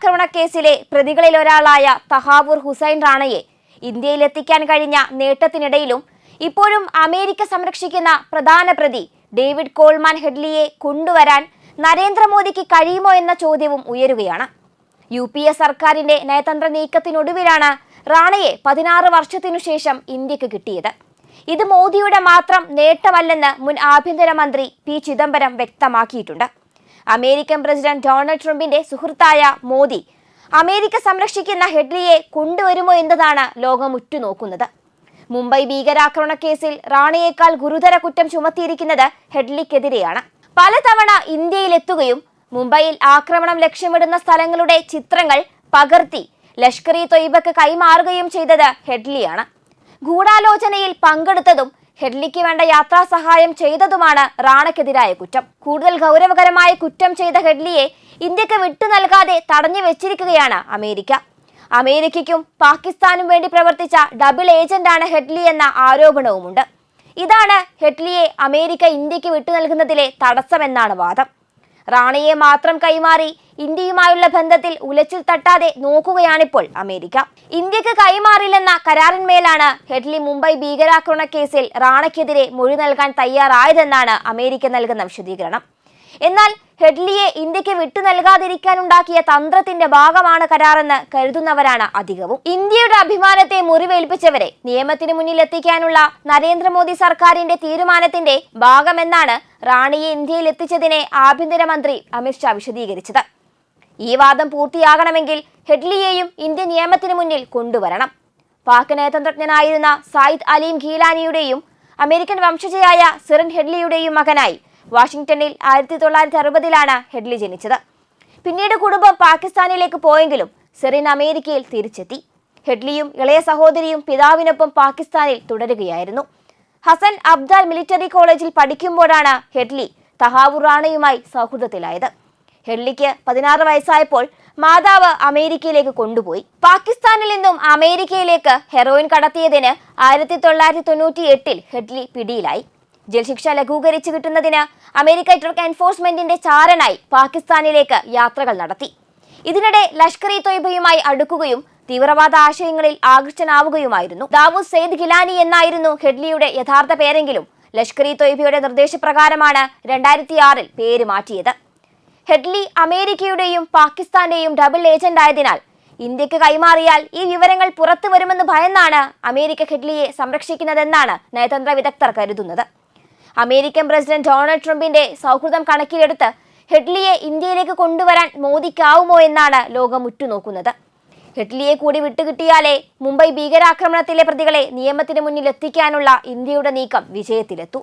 ഭീകരാക്രമണ കേസിലെ പ്രതികളിലൊരാളായ തഹാവൂർ ഹുസൈൻ റാണയെ ഇന്ത്യയിലെത്തിക്കാൻ കഴിഞ്ഞ നേട്ടത്തിനിടയിലും ഇപ്പോഴും അമേരിക്ക സംരക്ഷിക്കുന്ന പ്രധാന പ്രതി ഡേവിഡ് കോൾമാൻ ഹെഡ്ലിയെ കൊണ്ടുവരാൻ നരേന്ദ്രമോദിക്ക് കഴിയുമോ എന്ന ചോദ്യവും ഉയരുകയാണ്. യു പി എ സർക്കാരിന്റെ നയതന്ത്ര നീക്കത്തിനൊടുവിലാണ് റാണയെ പതിനാറ് വർഷത്തിനു ശേഷം ഇന്ത്യയ്ക്ക് കിട്ടിയത്. ഇത് മോദിയുടെ മാത്രം നേട്ടമല്ലെന്ന് മുൻ ആഭ്യന്തരമന്ത്രി പി ചിദംബരം വ്യക്തമാക്കിയിട്ടുണ്ട്. അമേരിക്കൻ പ്രസിഡന്റ് ഡൊണാൾഡ് ട്രംപിന്റെ സുഹൃത്തായ മോദി അമേരിക്ക സംരക്ഷിക്കുന്ന ഹെഡ്ലിയെ കൊണ്ടുവരുമോ എന്നതാണ് ലോകം ഉറ്റുനോക്കുന്നത്. മുംബൈ ഭീകരാക്രമണ കേസിൽ റാണയേക്കാൾ ഗുരുതര കുറ്റം ചുമത്തിയിരിക്കുന്നത് ഹെഡ്ലിക്കെതിരെയാണ്. പലതവണ ഇന്ത്യയിലെത്തുകയും മുംബൈയിൽ ആക്രമണം ലക്ഷ്യമിടുന്ന സ്ഥലങ്ങളുടെ ചിത്രങ്ങൾ പകർത്തി ലഷ്കർ ഇ തൊയ്ബക്ക് കൈമാറുകയും ചെയ്തത് ഹെഡ്ലിയാണ്. ഗൂഢാലോചനയിൽ പങ്കെടുത്തതും ഹെഡ്ലിക്ക് വേണ്ട യാത്രാ സഹായം ചെയ്തതുമാണ് റാണയ്ക്കെതിരായ കുറ്റം. കൂടുതൽ ഗൗരവകരമായ കുറ്റം ചെയ്ത ഹെഡ്ലിയെ ഇന്ത്യയ്ക്ക് വിട്ടു നൽകാതെ തടഞ്ഞു വെച്ചിരിക്കുകയാണ് അമേരിക്ക. അമേരിക്കയ്ക്കും പാകിസ്ഥാനും വേണ്ടി പ്രവർത്തിച്ച ഡബിൾ ഏജന്റാണ് ഹെഡ്ലി എന്ന ആരോപണവുമുണ്ട്. ഇതാണ് ഹെഡ്ലിയെ അമേരിക്ക ഇന്ത്യയ്ക്ക് വിട്ടു നൽകുന്നതിലെ തടസ്സമെന്നാണ് വാദം. റാണയെ മാത്രം കൈമാറി ഇന്ത്യയുമായുള്ള ബന്ധത്തിൽ ഉലച്ചിൽ തട്ടാതെ നോക്കുകയാണിപ്പോൾ അമേരിക്ക. ഇന്ത്യയ്ക്ക് കൈമാറില്ലെന്ന കരാറിന്മേലാണ് ഹെഡ്ലി മുംബൈ ഭീകരാക്രമണ കേസിൽ റാണയ്ക്കെതിരെ മൊഴി നൽകാൻ തയ്യാറായതെന്നാണ് അമേരിക്ക നൽകുന്ന വിശദീകരണം. എന്നാൽ ഹെഡ്ലിയെ ഇന്ത്യയ്ക്ക് വിട്ടു നൽകാതിരിക്കാനുണ്ടാക്കിയ തന്ത്രത്തിന്റെ ഭാഗമാണ് കരാറെന്ന് കരുതുന്നവരാണ് അധികവും. ഇന്ത്യയുടെ അഭിമാനത്തെ മുറിവേൽപ്പിച്ചവരെ നിയമത്തിന് മുന്നിൽ എത്തിക്കാനുള്ള നരേന്ദ്രമോദി സർക്കാരിന്റെ തീരുമാനത്തിന്റെ ഭാഗമെന്നാണ് റാണിയെ ഇന്ത്യയിൽ എത്തിച്ചതിനെ ആഭ്യന്തരമന്ത്രി അമിത്ഷാ വിശദീകരിച്ചത്. ഈ വാദം പൂർത്തിയാകണമെങ്കിൽ ഹെഡ്ലിയെയും ഇന്ത്യൻ നിയമത്തിന് മുന്നിൽ കൊണ്ടുവരണം. പാക് നയതന്ത്രജ്ഞനായിരുന്ന സായിദ് അലീം ഖീലാനിയുടെയും അമേരിക്കൻ വംശജയായ സിറൻ ഹെഡ്ലിയുടെയും മകനായി വാഷിംഗ്ടണിൽ ആയിരത്തി തൊള്ളായിരത്തി അറുപതിലാണ് ഹെഡ്ലി ജനിച്ചത്. പിന്നീട് കുടുംബം പാകിസ്ഥാനിലേക്ക് പോയെങ്കിലും സെറിൻ അമേരിക്കയിൽ തിരിച്ചെത്തി. ഹെഡ്ലിയും ഇളയ സഹോദരിയും പിതാവിനൊപ്പം പാകിസ്ഥാനിൽ തുടരുകയായിരുന്നു. ഹസൻ അബ്ദാൽ മിലിറ്ററി കോളേജിൽ പഠിക്കുമ്പോഴാണ് ഹെഡ്ലി തഹാവു റാണയുമായി സൗഹൃദത്തിലായത്. ഹെഡ്ലിക്ക് പതിനാറ് വയസ്സായപ്പോൾ മാതാവ് അമേരിക്കയിലേക്ക് കൊണ്ടുപോയി. പാകിസ്ഥാനിൽ നിന്നും അമേരിക്കയിലേക്ക് ഹെറോയിൻ കടത്തിയതിന് ആയിരത്തി തൊള്ളായിരത്തി തൊണ്ണൂറ്റി എട്ടിൽ ഹെഡ്ലി പിടിയിലായി. ജയിൽ ശിക്ഷ ലഘൂകരിച്ചു കിട്ടുന്നതിന് അമേരിക്ക ഡ്രഗ് എൻഫോഴ്സ്മെന്റിന്റെ ചാരനായി പാകിസ്ഥാനിലേക്ക് യാത്രകൾ നടത്തി. ഇതിനിടെ ലഷ്കർ ഇ തൊയ്ബയുമായി അടുക്കുകയും തീവ്രവാദ ആശയങ്ങളിൽ ആകൃഷ്ടനാവുകയുമായിരുന്നു. ദാവൂദ് സെയ്ദ് ഗിലാനി എന്നായിരുന്നു ഹെഡ്ലിയുടെ യഥാർത്ഥ പേരെങ്കിലും ലഷ്കർ ഇ തൊയ്ബയുടെ നിർദ്ദേശപ്രകാരമാണ് രണ്ടായിരത്തി ആറിൽ പേര് മാറ്റിയത്. ഹെഡ്ലി അമേരിക്കയുടെയും പാകിസ്ഥാന്റെയും ഡബിൾ ഏജന്റ് ആയതിനാൽ ഇന്ത്യയ്ക്ക് കൈമാറിയാൽ ഈ വിവരങ്ങൾ പുറത്തു വരുമെന്ന് ഭയന്നാണ് അമേരിക്ക ഹെഡ്ലിയെ സംരക്ഷിക്കുന്നതെന്നാണ് നയതന്ത്ര വിദഗ്ധർ കരുതുന്നത്. അമേരിക്കൻ പ്രസിഡന്റ് ഡൊണാൾഡ് ട്രംപിന്റെ സൗഹൃദം കണക്കിലെടുത്ത് ഹെഡ്ലിയെ ഇന്ത്യയിലേക്ക് കൊണ്ടുവരാൻ മോദിക്കാവുമോ എന്നാണ് ലോകം ഉറ്റുനോക്കുന്നത്. ഹെഡ്ലിയെ കൂടി വിട്ടുകിട്ടിയാലേ മുംബൈ ഭീകരാക്രമണത്തിലെ പ്രതികളെ നിയമത്തിന് മുന്നിൽ എത്തിക്കാനുള്ള ഇന്ത്യയുടെ നീക്കം വിജയത്തിലെത്തൂ.